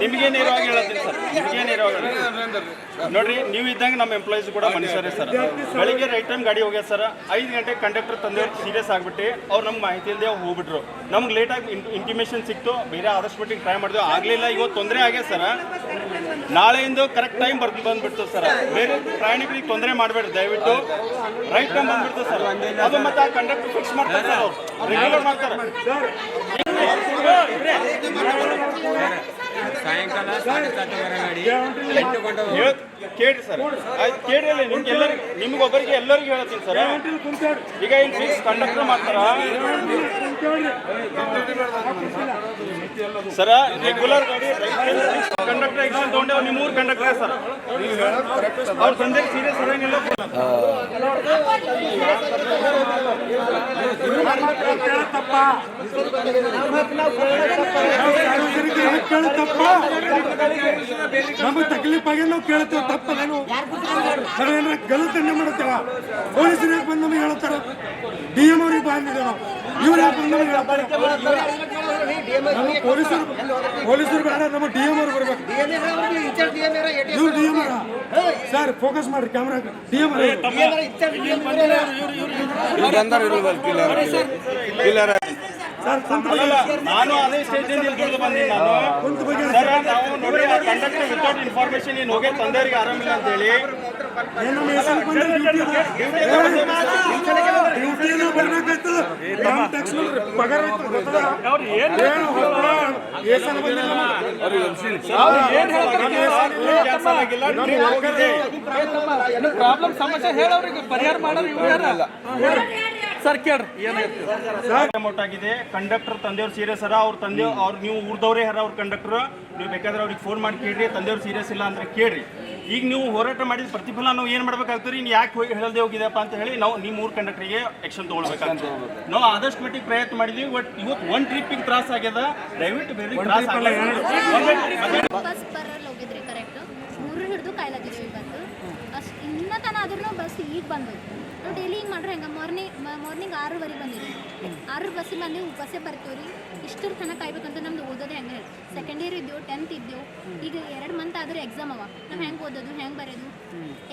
ನಿಮಗೆ ನೇರವಾಗಿ ಹೇಳತ್ತೀನಿ ಸರ್. ನಿಮಗೆ ನೇರವಾಗಿ. ನೋಡ್ರಿ, ನೀವು ಇದ್ದಂಗೆ ನಮ್ಮ ಎಂಪ್ಲಾಯೀಸ್ ಕೂಡ ಮನುಷ್ಯರೇ ಸರ್ ಬೆಳಿಗ್ಗೆ ರೈಟ್ ಟೈಮ್ ಗಾಡಿ ಹೋಗ್ಯಾರ ಸರ್. ಐದು ಗಂಟೆ ಕಂಡಕ್ಟರ್ ತಂದೆಯವ್ರು ಸೀರಿಯಸ್ ಆಗ್ಬಿಟ್ಟು ಅವ್ರು ನಮ್ಗೆ ಮಾಹಿತಿ ಇಲ್ಲದೆ ಹೋಗ್ಬಿಟ್ರು. ನಮ್ಗೆ ಲೇಟಾಗಿ ಇಂಟಿಮೇಷನ್ ಸಿಕ್ತು. ಬೇರೆ ಆದಷ್ಟು ಮಟ್ಟಿಗೆ ಟ್ರೈ ಮಾಡಿದ್ವಿ. ಆಗಲಿಲ್ಲ ಇವತ್ತು ತೊಂದರೆ ಆಗ್ಯದ ಸರ್. ನಾಳೆಯಿಂದ ಕರೆಕ್ಟ್ ಟೈಮ್ ಬರ್ದು ಬಂದ್ಬಿಡ್ತು ಸರ್. ಬೇರೆ ಪ್ರಯಾಣಿಕರಿಗೆ ತೊಂದರೆ ಮಾಡಬೇಡ ದಯವಿಟ್ಟು. ರೈಟ್ ಟೈಮ್ ಬಂದ್ಬಿಡ್ತು ಸರ್. ಅದು ಮತ್ತೆ ಆ ಕಂಡಕ್ಟರ್ ಫಿಕ್ಸ್ ಮಾಡ್ತಾರೆ ಸರ್ ರೆಗ್ಯುಲರ್ ಮಾಡ್ತಾರೆ. ಸಾಯಂಕಾಲ ಸಾಡೆ ಸಾತುವರೆ ಗಾಡಿ ಎಂಟು ಗಂಟೆ ಹೇಳ್- ಕೇಳ್ರಿ ಸರ್. ಆಯ್ತು ಕೇಳ್ರಿ ನಿಮ್ಗೆ ಎಲ್ಲರಿಗೂ ನಿಮ್ಗೆ ಒಬ್ಬರಿಗೆ ಎಲ್ಲರಿಗೂ ಹೇಳ್ತೀನಿ ಸರ್. ಈಗ ಇಲ್ಲಿ ಫಿಕ್ಸ್ ಕಂಡಕ್ಟರ್ ಮಾಡ್ತಾರ ಸರ ರೆಗ್ಯುಲರ್ ಕಂಡಕ್ಟರ್ ಎಕ್ಸಾಮ್ ತಗೊಂಡೆ ನಿಮ್ಮ ಮೂರು ಕಂಡಕ್ಟರ್ ಸರ್ ಅವ್ರ ತಂದೆ ಸೀರಿಯಸ್ ಅದೇನಿಲ್ಲ ಕೇಳುತ್ತಪ್ಪ ನಮಗೆ ತಕ್ಲೀಫ್ ಆಗಿ ನಾವು ಕೇಳ್ತೇವೆ ತಪ್ಪದೇನು ನಾವೇನಾರ ಏನಾರ ಮಾಡುತ್ತೇವ ಮಾಡ್ತೇವ ಪೊಲೀಸರಿಗೆ ಬಂದು ನಮಗೆ ಹೇಳ್ತಾರ ಡಿ ಎಂ ಅವ್ರಿಗೆ ಬಂದಿದ್ದೇವೆ ನಾವು ಇವ್ರು ಯಾಕೆ ನಮಗೆ ಪೊಲೀಸರು ಪೊಲೀಸರು ಬೇಡ ನಮ್ಮ ಡಿ ಎಂ ಅವ್ರು ಬರ್ಬೇಕು. ಇವ್ರು ಡಿ ಎಂ ಸರ್ ಫೋಕಸ್ ಮಾಡ್ರಿ ಕ್ಯಾಮ್ರಾ ಡಿ ಎಂ ಸರ್ ಸ್ವಂತ ಸರ್ ನಾನು ಅದೇ ಸ್ಟೇಜ್ ಇಲ್ಲಿ ದುಡ್ದು ಬಂದೀನಿ ನಾನು. ಸ್ವಂತ ಬಗ್ಗೆ ಸರ್ ನಾವು ನೋಡಿ ಆ ಕಂಡಕ್ಟರ್ ವಿತೌಟ್ ಇನ್ಫಾರ್ಮೇಶನ್ ಏನು ಹೋಗಿ ತಂದೆಯವರಿಗೆ ಆರಾಮಿಲ್ಲ ಅಂತ ಪ್ರಾಬ್ಲಮ್ ಸಮಸ್ಯೆ ಹೇಳೋರಿಗೆ ಪರಿಹಾರ ಮಾಡೋರು ಇವ್ರು ಯಾರಲ್ಲ ಸರ್ ಕೇಳ್ರಿ. ಆಗಿದೆ ಕಂಡಕ್ಟರ್ ತಂದೆಯವ್ರು ಸೀರಿಯಸ್ ಅರ ಅವ್ರ ತಂದೆ ಅವ್ರು ನೀವು ಊರ್ದವ್ರೇ ಹರ ಅವ್ರ ಕಂಡಕ್ಟರ್. ನೀವು ಬೇಕಾದ್ರೆ ಅವ್ರಿಗೆ ಫೋನ್ ಮಾಡಿ ಕೇಳ್ರಿ. ತಂದೆಯವ್ರು ಸೀರಿಯಸ್ ಇಲ್ಲ ಅಂದ್ರೆ ಕೇಳ್ರಿ. ಈಗ ನೀವು ಹೋರಾಟ ಮಾಡಿದ ಪ್ರತಿಫಲ ನಾವು ಏನು ಮಾಡ್ಬೇಕಾಗ್ತದೆ ನೀನು ಯಾಕೆ ಹೋಗಿ ಹೇಳದೆ ಹೋಗಿದೆಪ್ಪ ಅಂತ ಹೇಳಿ ನಾವು ನಿಮ್ಮ ಮೂರು ಕಂಡಕ್ಟರ್ಗೆ ಆಕ್ಷನ್ ತೊಗೊಳ್ಬೇಕಾಗ್ತದೆ. ನಾವು ಆದಷ್ಟು ಮಟ್ಟಿಗೆ ಪ್ರಯತ್ನ ಮಾಡಿದ್ವಿ. ಬಟ್ ಇವತ್ತು ಒಂದು ಟ್ರಿಪ್ಪಿಗೆ ತ್ರಾಸ ಆಗ್ಯದ. ದಯವಿಟ್ಟು ಬೇರೆ ತ್ರಾಸ ಬಸ್ ಬರಲ್ಲ ಹೋಗಿದ್ರಿ ಕರೆಕ್ಟ್ ಮೂರು ಹಿಡಿದು ಕಾಯ್ಲಾಗಿದ್ವಿ ಇವತ್ತು ಅಷ್ಟು ಇನ್ನ ತನ ಆದ್ರೂ ಬಸ್ ಈಗ ಬಂದದ್ದು ನಾವು ಡೈಲಿ ಹಿಂಗೆ ಮಾಡ್ರೆ ಹೆಂಗೆ ಮಾರ್ನಿಂಗ್ ಮಾರ್ನಿಂಗ್ ಆರೂವರೆಗೆ ಬಂದಿದ್ವಿ ಆರು ಬಸ್ಸಿಗೆ ಬಂದು ಬಸ್ಸೇ ಬರ್ತೀವಿ ರೀ ಇಷ್ಟರ ತನಕ ಕಾಯ್ಬೇಕಂತ ನಮ್ದು ಓದೋದು ಹೆಂಗೆ. ಹೇಳಿ ಸೆಕೆಂಡ್ ಇಯರ್ ಇದ್ದೇವೆ ಟೆಂತ್ ಇದ್ದೇವೆ. ಈಗ ಎರಡು ಮಂತ್ ಆದ್ರೆ ಎಕ್ಸಾಮ್ ಅವ. ನಾವು ಹೆಂಗೆ ಓದೋದು, ಹೆಂಗೆ ಬರೆಯೋದು?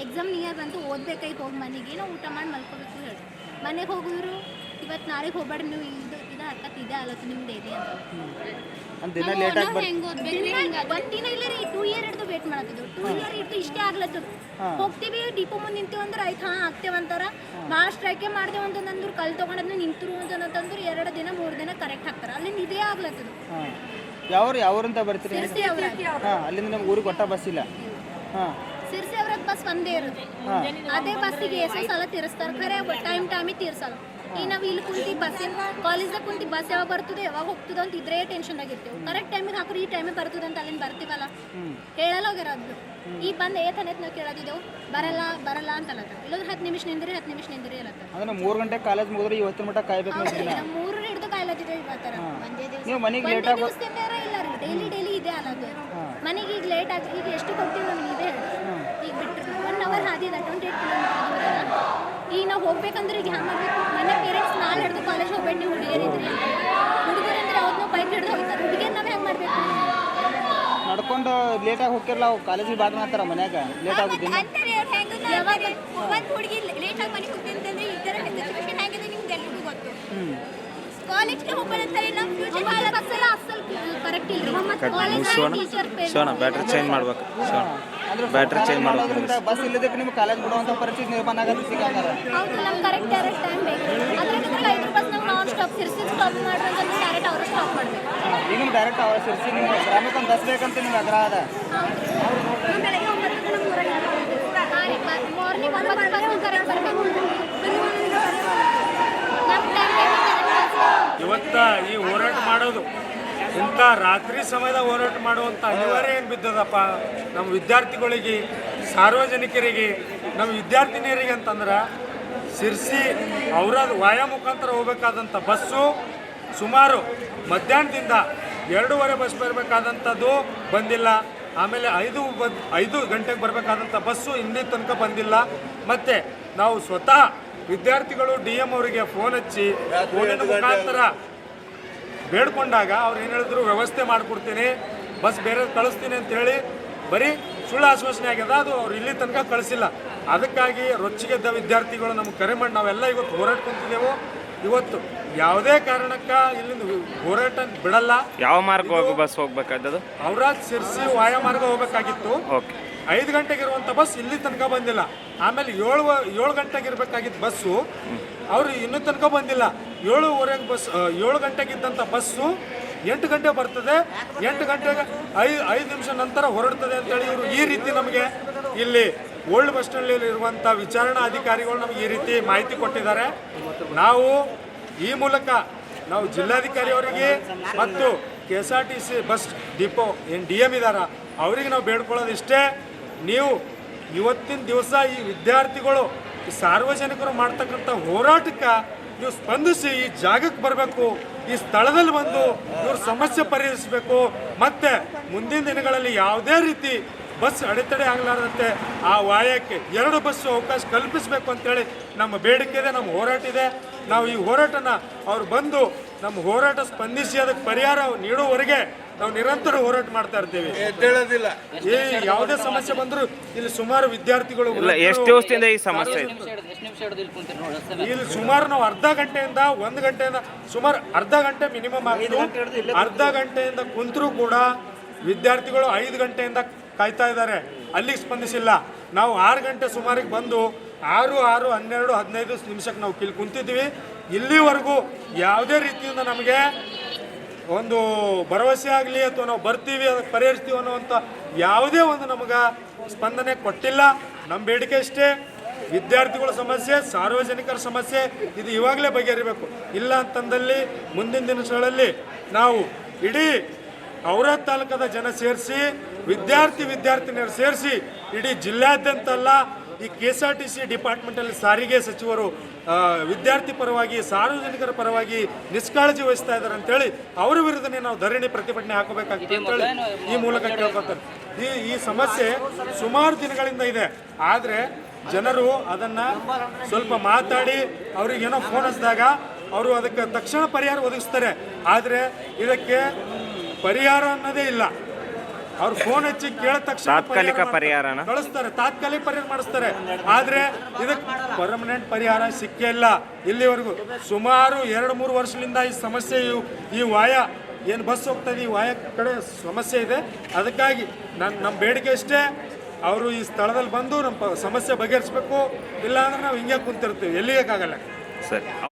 ಎಕ್ಸಾಮ್ ನಿಯರ್ ಬಂತು ಓದ್ಬೇಕಾಯ್ತು ಹೋಗಿ ಮನೆಗೆ. ನಾವು ಊಟ ಮಾಡಿ ಮಲ್ಕೋಬೇಕು ಹೇಳಿ. ಮನೆಗೆ ಹೋಗಿದ್ರು, ಇವತ್ತು ನಾಳೆಗೆ ಹೋಗ್ಬೇಡ್ರಿ ನೀವು ಇದು ನಿಮ್ದು ಇದೆ ಅಂತ. ದಿನ ಲೇಟ್ ಆಗಿ ಹೆಂಗ್ ಓದ್ಬೇಕು? ಒಂದ್ ದಿನ ಇಲ್ಲ ರೀ ಟೂ ಇಯರ್ ಹಿಡಿದು ವೇಟ್ ಮಾಡತ್ತಿದ್ರು ಟೂ ಇಯರ್ ಇಟ್ಟು ಇಷ್ಟೇ ಆಗ್ಲತ್ತದ ಹೋಗ್ತೀವಿ ಡಿಪೋ ಮುಂದೆ ನಿಂತೀವಿ ಅಂದ್ರೆ ಆಯ್ತು ಹಾ ಆಗ್ತೇವ ಅಂತಾರ. ಭಾಳ ಸ್ಟ್ರೈಕೆ ಮಾಡ್ದೇವ ಅಂತಂದ್ರೆ ಕಲ್ ತಗೊಂಡದ್ನ ನಿಂತರು ಅಂತಂದ್ರೆ ಎರಡು ದಿನ ಮೂರು ದಿನ ಕರೆಕ್ಟ್ ಹಾಕ್ತಾರ. ಅಲ್ಲಿಂದ ಇದೇ ಆಗ್ಲತ್ತದ. ಯಾವ ಯಾವ್ರಂತ ಬರ್ತೀರಿ ಸಿರ್ಸಿ ಅವ್ರ. ಹಾ ಅಲ್ಲಿಂದ ನಮ್ಗೆ ಊರಿಗೆ ಕೊಟ್ಟ ಬಸ್ ಇಲ್ಲ. ಹಾ. ಸಿರ್ಸಿ ಅವ್ರ ಬಸ್ ಒಂದೇ ಇರುತ್ತೆ ಅದೇ ಬಸ್ಸಿಗೆ ಎಷ್ಟು ಸಲ ತೀರಿಸ್ತಾರ. ಖರೆ ಟೈಮ್ ಟೈಮಿಗೆ ತೀರ್ಸಲ್ಲ. ಈ ನಾವು ಇಲ್ಲಿ ಕುಂತಿ ಬಸ್ಸಿನ ಕಾಲೇಜ್ದಾಗ ಕುಂತಿ ಬಸ್ ಯಾವಾಗ ಬರ್ತದೆ ಯಾವಾಗ ಹೋಗ್ತದೆ ಅಂತ ಇದ್ರೆ ಟೆನ್ಷನ್ ಆಗಿರ್ತೇವೆ. ಕರೆಕ್ಟ್ ಟೈಮಿಗೆ ಹಾಕ್ರಿ ಈ ಟೈಮಿಗೆ ಬರ್ತದೆ ಅಂತ ಅಲ್ಲಿಂದ ಬರ್ತೀವಲ್ಲ? ಹೇಳಲ್ಲ ಹೋಗ್ಯಾರ ಅದು ಈ ಬಂದು ಏತ್ ಅನ್ನತ್ ನಾವು ಕೇಳೋದಿದ್ದೆವು. ಬರಲ್ಲ ಬರಲ್ಲ ಅಂತಲ್ಲ ಇಲ್ಲೊಂದು ಹತ್ತು ನಿಮಿಷ ನಿಂದ್ರಿ ಹತ್ತು ನಿಮಿಷ ನಿಂದ್ರಿ ಅಲ್ಲತ್ತ ಮೂರು ಗಂಟೆ ಕಾಲೇಜ್ ಮುಗಿದ್ರೆ ಇವತ್ತಿನ ಮಟ್ಟ ಕಾಯ್ಬೇಕು ಮೂರು ಹಿಡಿದು ಕಾಯ್ಲತ್ತಿದ್ದೇವೆ ಇವತ್ತರ ಒಂದೇ ನೀವು ಮನೆಗೆ ಲೇಟ್ ಆಗಿ ಇಲ್ಲ ರೀ ಡೈಲಿ ಡೈಲಿ ಇದೆ ಅಲ್ಲ ಮನೆಗೆ ಈಗ ಲೇಟ್ ಆಗಿ ಈಗ ಎಷ್ಟು ಕೊಡ್ತೀವಿ ನಮ್ಗೆ ಇದೆ ಈಗ ಬಿಟ್ಟರು ಒನ್ ಅವರ್ ಹಾದಿದ ಟ್ವೆಂಟಿ ಏಟ್ ಕಿಲೋಮೀಟರ್ ಈಗ ನಾವು ಹೋಗ್ಬೇಕಂದ್ರೆ ಈಗ ಹ್ಯಾಂಗೆ ಮಾಡಬೇಕು ನನ್ನ ಪೇರೆಂಟ್ಸ್ ನಾಳೆ ಹಿಡಿದು ಕಾಲೇಜ್ ಹೋಗ್ಬೇಡಿ ನೀವು ಇದ್ರೆ. ಹುಡುಗರು ಅಂದ್ರೆ ಅವ್ರನ್ನ ಬೈಕ್ ಹಿಡಿದು ಹೋಗ್ತಾರೆ. ಹುಡುಗಿಯರ್ ನಾವು ಹೆಂಗೆ ಮಾಡ್ಬೇಕು. ನಡ್ಕೊಂಡು ಲೇಟಾಗಿ ಹೋಗಿರಲ್ಲ ಅವು ಕಾಲೇಜಿಗೆ ಬಾದ್ ಮಾಡ್ತಾರ ಮನ್ಯಾಗ. ಲೇಟ್ ಆಗುತ್ತೆ ಅಂತಾರೆ ಅವ್ರು ಹೆಂಗೆ ಯಾವಾಗ ಒಂದು ಹುಡುಗಿ ಲೇಟ್ ಆಗಿ ಮನೆಗೆ ಹೋಗ್ತಿಂತಂದ್ರೆ ಈ ಥರ ಸಿಚುವೇಶನ್ ಹೆಂಗಿದೆ ನಿಮ್ಗೆ ಎಲ್ಲರಿಗೂ ಗೊತ್ತು. ಕಾಲೇಜ್ಗೆ ಹೋಗ್ಬೇಕಂತಾರೆ ನಮ್ಮ ಫ್ಯೂಚರ್ ಭಾಳ ಅಸಲ ಅಸಲ್ ಕರೆಕ್ಟ್ ಇಲ್ಲ ಕಾಲೇಜ್ ಟೀಚರ್ ಶೋಣ ಬ್ಯಾಟ್ರಿ ಚೇಂಜ್ ಮಾಡ್ಬೇಕು. ಶೋಣ ಬ್ಯಾಟ್ರಿ ಚೇಂಜ್ ಮಾಡೋದ್ರಿಂದ ಬಸ್ ಇಲ್ಲದಕ್ಕೆ ನಿಮ್ಗೆ ಕಾಲೇಜ್ ಬಿಡುವಂತ ಪರಿಸ್ಥಿತಿ ನಿರ್ಮಾಣ ಆಗತ್ತೆ ಸಿಗಂಗಾರ ಹೌದು ನಮ್ಗೆ ಕರೆಕ್ಟ್ ಡೈರೆಕ್ಟ್ ಟೈಮ್ ಬೇಕು. ಅದ್ರಾಗಿದ್ರೆ ಐದು ಬಸ್ ನಾವು ನಾನ್ ಸ್ಟಾಪ್ ಸಿರ್ಸಿ ಸ್ಟಾಪ್ ಮಾಡ್ರಿ ಅಂತಂದ್ರೆ ಡೈರೆಕ್ಟ್ ಅವರು ಸ್ಟಾಪ್ ಮಾಡಬೇಕು. ಈಗ ನಿಮ್ಗೆ ಡೈರೆಕ್ಟ್ ಸಿರ್ಸಿ ನಿಮ್ಗೆ ಬಸ್ ಬೇಕಂತ ನಿಮ್ಗೆ ಆಗ್ರಹ ಅದ? ಬೆಳಗ್ಗೆ ಒಂಬತ್ತು ನಮ್ಮ ಊರಾಗ ಹಾಂ ರೀ ಮಾರ್ನಿಂಗ್ ಒಂಬತ್ತು ಬಸ್ ಕರೆಕ್ಟ್ ಬರಬೇಕು ಇವತ್ತ ಈ ಹೋರಾಟ ಮಾಡೋದು. ಇಂಥ ರಾತ್ರಿ ಸಮಯದ ಹೋರಾಟ ಮಾಡುವಂಥ ಅನಿವಾರ್ಯ ಏನು ಬಿದ್ದದಪ್ಪ? ನಮ್ಮ ವಿದ್ಯಾರ್ಥಿಗಳಿಗೆ ಸಾರ್ವಜನಿಕರಿಗೆ ನಮ್ಮ ವಿದ್ಯಾರ್ಥಿನಿಯರಿಗೆ ಅಂತಂದ್ರೆ ಸಿರ್ಸಿ ಅವರ ವಾಯ ಮುಖಾಂತರ ಹೋಗಬೇಕಾದಂಥ ಬಸ್ಸು ಸುಮಾರು ಮಧ್ಯಾಹ್ನದಿಂದ ಎರಡೂವರೆ ಬಸ್ ಬರಬೇಕಾದಂಥದ್ದು ಬಂದಿಲ್ಲ. ಆಮೇಲೆ ಐದು ಬದ್ ಐದು ಗಂಟೆಗೆ ಬರಬೇಕಾದಂಥ ಬಸ್ಸು ಇಲ್ಲಿ ತನಕ ಬಂದಿಲ್ಲ. ಮತ್ತು ನಾವು ಸ್ವತಃ ವಿದ್ಯಾರ್ಥಿಗಳು ಡಿ ಎಂ ಅವರಿಗೆ ಫೋನ್ ಹಚ್ಚಿ ಫೋನಿನ ಮುಖಾಂತರ ಬೇಡ್ಕೊಂಡಾಗ ಅವ್ರು ಏನು ಹೇಳಿದ್ರು ವ್ಯವಸ್ಥೆ ಮಾಡಿಕೊಡ್ತೀನಿ ಬಸ್ ಬೇರೆ ಕಳಿಸ್ತೀನಿ ಅಂತೇಳಿ ಬರೀ ಸುಳ್ಳು ಆಶ್ವಾಸನೆ ಆಗ್ಯದ ಅದು ಅವ್ರು ಇಲ್ಲಿ ತನಕ ಕಳಿಸಿಲ್ಲ. ಅದಕ್ಕಾಗಿ ರೊಚ್ಚಿಗೆದ್ದ ವಿದ್ಯಾರ್ಥಿಗಳು ನಮ್ಗೆ ಕರೆ ಮಾಡಿ ನಾವೆಲ್ಲ ಇವತ್ತು ಹೋರಾಟ ಕುಂತಿದ್ದೆವು. ಇವತ್ತು ಯಾವುದೇ ಕಾರಣಕ್ಕ ಇಲ್ಲಿಂದ ಹೋರಾಟ ಬಿಡಲ್ಲ. ಯಾವ ಮಾರ್ಗ ಹೋಗಿ ಬಸ್ ಹೋಗ್ಬೇಕಾದದು ಅವರ ಸಿರ್ಸಿ ವಾಯ ಮಾರ್ಗ ಹೋಗ್ಬೇಕಾಗಿತ್ತು. ಐದು ಗಂಟೆಗೆ ಇರುವಂಥ ಬಸ್ ಇಲ್ಲಿ ತನಕ ಬಂದಿಲ್ಲ. ಆಮೇಲೆ ಏಳು ಏಳು ಗಂಟೆಗೆ ಇರಬೇಕಾಗಿದ್ದ ಬಸ್ಸು. ಅವರು ಇನ್ನೂ ತನಕ ಬಂದಿಲ್ಲ. ಏಳುವರೆಗೆ ಬಸ್ ಏಳು ಗಂಟೆಗೆ ಇದ್ದಂಥ ಬಸ್ಸು ಎಂಟು ಗಂಟೆ ಬರ್ತದೆ. ಎಂಟು ಗಂಟೆಗೆ ಐದು ಐದು ನಿಮಿಷ ನಂತರ ಹೊರಡ್ತದೆ ಅಂತೇಳಿ ಇವರು ಈ ರೀತಿ ನಮಗೆ ಇಲ್ಲಿ ಓಲ್ಡ್ ಬಸ್ ಸ್ಟ್ಯಾಂಡಲ್ಲಿರುವಂಥ ವಿಚಾರಣಾ ಅಧಿಕಾರಿಗಳು ನಮಗೆ ಈ ರೀತಿ ಮಾಹಿತಿ ಕೊಟ್ಟಿದ್ದಾರೆ. ನಾವು ಈ ಮೂಲಕ ನಾವು ಜಿಲ್ಲಾಧಿಕಾರಿಯವರಿಗೆ ಮತ್ತು K S R T C bus depot ಏನು ಡಿ ಎಂ ಇದಾರ, ಅವರಿಗೆ ನಾವು ಬೇಡ್ಕೊಳ್ಳೋದು ಇಷ್ಟೇ ನೀವು ಇವತ್ತಿನ ದಿವಸ ಈ ವಿದ್ಯಾರ್ಥಿಗಳು ಸಾರ್ವಜನಿಕರು ಮಾಡ್ತಕ್ಕಂಥ ಹೋರಾಟಕ್ಕೆ ನೀವು ಸ್ಪಂದಿಸಿ ಈ ಜಾಗಕ್ಕೆ ಬರಬೇಕು, ಈ ಸ್ಥಳದಲ್ಲಿ ಬಂದು ಇವ್ರ ಸಮಸ್ಯೆ ಪರಿಹರಿಸಬೇಕು. ಮತ್ತೆ ಮುಂದಿನ ದಿನಗಳಲ್ಲಿ ಯಾವುದೇ ರೀತಿ ಬಸ್ ಅಡೆತಡೆ ಆಗಲಾರದಂತೆ ಆ ವಾಯಕ್ಕೆ ಎರಡು ಬಸ್ಸು ಅವಕಾಶ ಕಲ್ಪಿಸಬೇಕು ಅಂತೇಳಿ ನಮ್ಮ ಬೇಡಿಕೆ ಇದೆ, ನಮ್ಮ ಹೋರಾಟ ಇದೆ. ನಾವು ಈ ಹೋರಾಟನ ಅವ್ರು ಬಂದು ನಮ್ಮ ಹೋರಾಟ ಸ್ಪಂದಿಸಿ, ಅದಕ್ಕೆ ಪರಿಹಾರ ನೀಡುವವರೆಗೆ ನಾವು ನಿರಂತರ ಹೋರಾಟ ಮಾಡ್ತಾ ಇರ್ತೇವೆ. ಎದ್ದೇಳೋದಿಲ್ಲ. ಏ ಯಾವುದೇ ಸಮಸ್ಯೆ ಬಂದರೂ ಇಲ್ಲಿ ಸುಮಾರು ವಿದ್ಯಾರ್ಥಿಗಳು ಇಲ್ಲ ಎಷ್ಟು ದಿವಸದಿಂದ ಈ ಸಮಸ್ಯೆ ಇದೆ? ಇಲ್ಲಿ ಸುಮಾರು ನಾವು ಅರ್ಧ ಗಂಟೆಯಿಂದ ಒಂದು ಗಂಟೆಯಿಂದ ಸುಮಾರು ಅರ್ಧ ಗಂಟೆ ಮಿನಿಮಮ್ ಆಗಿದೆ ಅರ್ಧ ಗಂಟೆಯಿಂದ ಕುಂತರೂ ಕೂಡ ವಿದ್ಯಾರ್ಥಿಗಳು ಐದು ಗಂಟೆಯಿಂದ ಕಾಯ್ತಾ ಇದ್ದಾರೆ. ಅಲ್ಲಿಗೆ ಸ್ಪಂದಿಸಿಲ್ಲ. ನಾವು ಆರು ಗಂಟೆ ಸುಮಾರಿಗೆ ಬಂದು ಆರು ಆರು ಹನ್ನೆರಡು ಹದಿನೈದು ನಿಮಿಷಕ್ಕೆ ನಾವು ಇಲ್ಲಿ ಕುಂತಿದ್ವಿ ಇಲ್ಲಿವರೆಗೂ ಯಾವುದೇ ರೀತಿಯಿಂದ ನಮಗೆ ಒಂದು ಭರವಸೆ ಆಗಲಿ ಅಥವಾ ನಾವು ಬರ್ತೀವಿ ಅದಕ್ಕೆ ಪರಿಹರಿಸ್ತೀವಿ ಅನ್ನುವಂಥ ಯಾವುದೇ ಒಂದು ನಮಗೆ ಸ್ಪಂದನೆ ಕೊಟ್ಟಿಲ್ಲ. ನಮ್ಮ ಬೇಡಿಕೆ ಅಷ್ಟೇ ವಿದ್ಯಾರ್ಥಿಗಳ ಸಮಸ್ಯೆ, ಸಾರ್ವಜನಿಕರ ಸಮಸ್ಯೆ, ಇದು ಇವಾಗಲೇ ಬಗೆಹರಿಬೇಕು. ಇಲ್ಲ ಅಂತಂದಲ್ಲಿ ಮುಂದಿನ ದಿನಗಳಲ್ಲಿ ನಾವು ಇಡೀ ಔರಾದ್ ತಾಲೂಕದ ಜನ ಸೇರಿಸಿ, ವಿದ್ಯಾರ್ಥಿ ವಿದ್ಯಾರ್ಥಿನಿಯರು ಸೇರಿಸಿ, ಇಡೀ ಜಿಲ್ಲಾದ್ಯಂತ ಅಲ್ಲ ಈ K S R T C ಡಿಪಾರ್ಟ್ಮೆಂಟಲ್ಲಿ ಸಾರಿಗೆ ಸಚಿವರು ವಿದ್ಯಾರ್ಥಿ ಪರವಾಗಿ ಸಾರ್ವಜನಿಕರ ಪರವಾಗಿ ನಿಷ್ಕಾಳಜಿ ವಹಿಸ್ತಾ ಇದ್ದಾರೆ ಅಂತೇಳಿ ಅವರ ವಿರುದ್ಧನೇ ನಾವು ಧರಣಿ ಪ್ರತಿಭಟನೆ ಹಾಕಬೇಕಾಗ್ತದೆ ಅಂತೇಳಿ ಈ ಮೂಲಕ ಕೇಳ್ಕೊತಾರೆ ಈ ಈ ಸಮಸ್ಯೆ ಸುಮಾರು ದಿನಗಳಿಂದ ಇದೆ. ಆದರೆ ಜನರು ಅದನ್ನು ಸ್ವಲ್ಪ ಮಾತಾಡಿ ಅವ್ರಿಗೆ ಏನೋ ಫೋನ್ ಹಚ್ಚಿದಾಗ ಅವರು ಅದಕ್ಕೆ ತಕ್ಷಣ ಪರಿಹಾರ ಒದಗಿಸ್ತಾರೆ. ಆದರೆ ಇದಕ್ಕೆ ಪರಿಹಾರ ಅನ್ನೋದೇ ಇಲ್ಲ. ಅವ್ರು ಫೋನ್ ಹಚ್ಚಿ ಕೇಳಿದ ತಕ್ಷಣ ತಾತ್ಕಾಲಿಕ ಪರಿಹಾರ ಪರಿಹಾರನ? ಕಳಿಸ್ತಾರೆ ತಾತ್ಕಾಲಿಕ ಪರಿಹಾರ ಮಾಡಿಸ್ತಾರೆ. ಆದ್ರೆ ಇದಕ್ಕೆ ಪರ್ಮನೆಂಟ್ ಪರಿಹಾರ ಸಿಕ್ಕೇ ಇಲ್ಲ. ಇಲ್ಲಿವರೆಗೂ ಸುಮಾರು ಎರಡು ಮೂರು ವರ್ಷದಿಂದ ಈ ಸಮಸ್ಯೆ ಈ ವಾಯ ಏನು ಬಸ್ ಹೋಗ್ತದೆ ಈ ವಾಯ ಕಡೆ ಸಮಸ್ಯೆ ಇದೆ. ಅದಕ್ಕಾಗಿ ನನ್ನ ನಮ್ಮ ಬೇಡಿಕೆ ಇಷ್ಟೇ. ಅವರು ಈ ಸ್ಥಳದಲ್ಲಿ ಬಂದು ನಮ್ಮ ಸಮಸ್ಯೆ ಬಗೆಹರಿಸಬೇಕು. ಇಲ್ಲಾಂದ್ರೆ ನಾವು ಹಿಂಗೆ ಕುಂತಿರ್ತೀವಿ. ಆಗಲ್ಲ ಸರಿ.